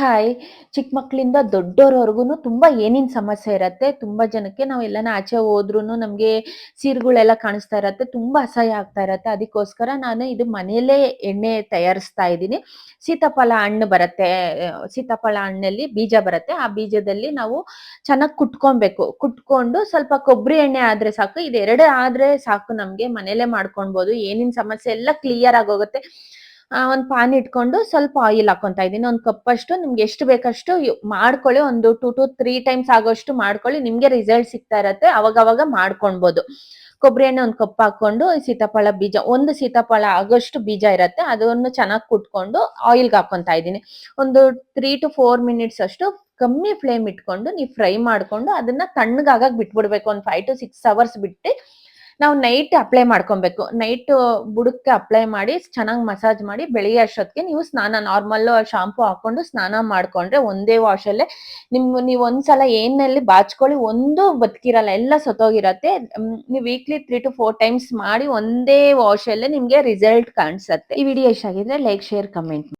Hi ಚಿಕ್ಕ ಮಕ್ಕಳಿಂದ ದೊಡ್ಡೋರವರೆಗೂ ತುಂಬಾ ಏನೇನ್ ಸಮಸ್ಯೆ ಇರತ್ತೆ, ತುಂಬಾ ಜನಕ್ಕೆ ನಾವು ಎಲ್ಲಾನ ಆಚೆ ಹೋದ್ರುನು ನಮ್ಗೆ ಸೀರೆಗಳೆಲ್ಲ ಕಾಣಿಸ್ತಾ ಇರತ್ತೆ, ತುಂಬಾ ಅಸಹ್ಯ ಆಗ್ತಾ ಇರತ್ತೆ. ಅದಕ್ಕೋಸ್ಕರ ನಾನು ಇದು ಮನೆಯಲ್ಲೇ ಎಣ್ಣೆ ತಯಾರಿಸ್ತಾ ಇದ್ದೀನಿ. ಸೀತಾಫಲ ಹಣ್ಣು ಬರುತ್ತೆ ಸೀತಾಫಲ ಹಣ್ಣಲ್ಲಿ ಬೀಜ ಬರುತ್ತೆ. ಆ ಬೀಜದಲ್ಲಿ ನಾವು ಚೆನ್ನಾಗಿ ಕುಟ್ಕೊಬೇಕು. ಕುಟ್ಕೊಂಡು ಸ್ವಲ್ಪ ಕೊಬ್ಬರಿ ಎಣ್ಣೆ ಆದ್ರೆ ಸಾಕು, ಇದೆರಡೇ ಆದ್ರೆ ಸಾಕು ನಮ್ಗೆ ಮನೆಯಲ್ಲೇ ಮಾಡ್ಕೊಳ್ಬೋದು ಏನೇನ್ ಸಮಸ್ಯೆ ಎಲ್ಲ ಕ್ಲಿಯರ್ ಆಗೋಗುತ್ತೆ ಒಂದ್ ಪಾನ್ ಇಟ್ಕೊಂಡು ಸ್ವಲ್ಪ ಆಯಿಲ್ ಹಾಕೊಂತ ಇದೀನಿ ಒಂದ್ ಕಪ್ ಅಷ್ಟು, ನಿಮ್ಗೆ ಎಷ್ಟು ಬೇಕಷ್ಟು ಮಾಡ್ಕೊಳ್ಳಿ. ಒಂದು ಟೂ ಟು ತ್ರೀ ಟೈಮ್ಸ್ ಆಗೋಷ್ಟು ಮಾಡ್ಕೊಳ್ಳಿ. ನಿಮ್ಗೆ ರಿಸಲ್ಟ್ ಸಿಗ್ತಾ ಇರತ್ತೆ. ಅವಾಗ ಅವಾಗ ಮಾಡ್ಕೊಳ್ಬಹುದು ಕೊಬ್ಬರಿ ಎಣ್ಣೆ ಒಂದ್ ಕಪ್ ಹಾಕೊಂಡು ಸೀತಾಫಲ ಬೀಜ, ಒಂದು ಸೀತಾಫಲ ಆಗೋಷ್ಟು ಬೀಜ ಇರತ್ತೆ. ಅದನ್ನು ಚೆನ್ನಾಗಿ ಕುಟ್ಕೊಂಡು ಆಯಿಲ್ಗೆ ಹಾಕೊಂತ ಇದೀನಿ ಒಂದು ತ್ರೀ ಟು ಫೋರ್ ಮಿನಿಟ್ಸ್ ಅಷ್ಟು ಕಮ್ಮಿ ಫ್ಲೇಮ್ ಇಟ್ಕೊಂಡು, ನೀವು ಫ್ರೈ ಮಾಡ್ಕೊಂಡು, ಅದನ್ನ ತಣ್ಣಗಾಗಕ್ ಬಿಟ್ಬಿಡ್ಬೇಕು. ಒಂದು ಫೈವ್ ಟು ಸಿಕ್ಸ್ ಅವರ್ಸ್ ಬಿಟ್ಟು ನಾವು ನೈಟ್ ಅಪ್ಲೈ ಮಾಡ್ಕೊಬೇಕು. ನೈಟ್ ಬುಡಕ್ಕೆ ಅಪ್ಲೈ ಮಾಡಿ, ಚೆನ್ನಾಗಿ ಮಸಾಜ್ ಮಾಡಿ, ಬೆಳಿಗ್ಗೆ ಅಷ್ಟೊತ್ತಿಗೆ ನೀವು ಸ್ನಾನ ನಾರ್ಮಲ್ ಶಾಂಪೂ ಹಾಕೊಂಡು ಸ್ನಾನ ಮಾಡ್ಕೊಂಡ್ರೆ ಒಂದೇ ವಾಶಲ್ಲೇ ನಿಮ್, ನೀವು ಒಂದ್ಸಲ ಏನಲ್ಲಿ ಬಾಚ್ಕೊಳ್ಳಿ, ಒಂದು ಬದುಕಿರಲ್ಲ, ಎಲ್ಲ ಸತ್ತೋಗಿರತ್ತೆ. ನೀವು weekly three to four times ಮಾಡಿ ಒಂದೇ ವಾಶಲ್ಲೇ ನಿಮ್ಗೆ ರಿಸಲ್ಟ್ ಕಾಣಿಸುತ್ತೆ. ಈ ವಿಡಿಯೋ ಇಷ್ಟ ಆಗಿದ್ರೆ ಲೈಕ್ ಶೇರ್ ಕಮೆಂಟ್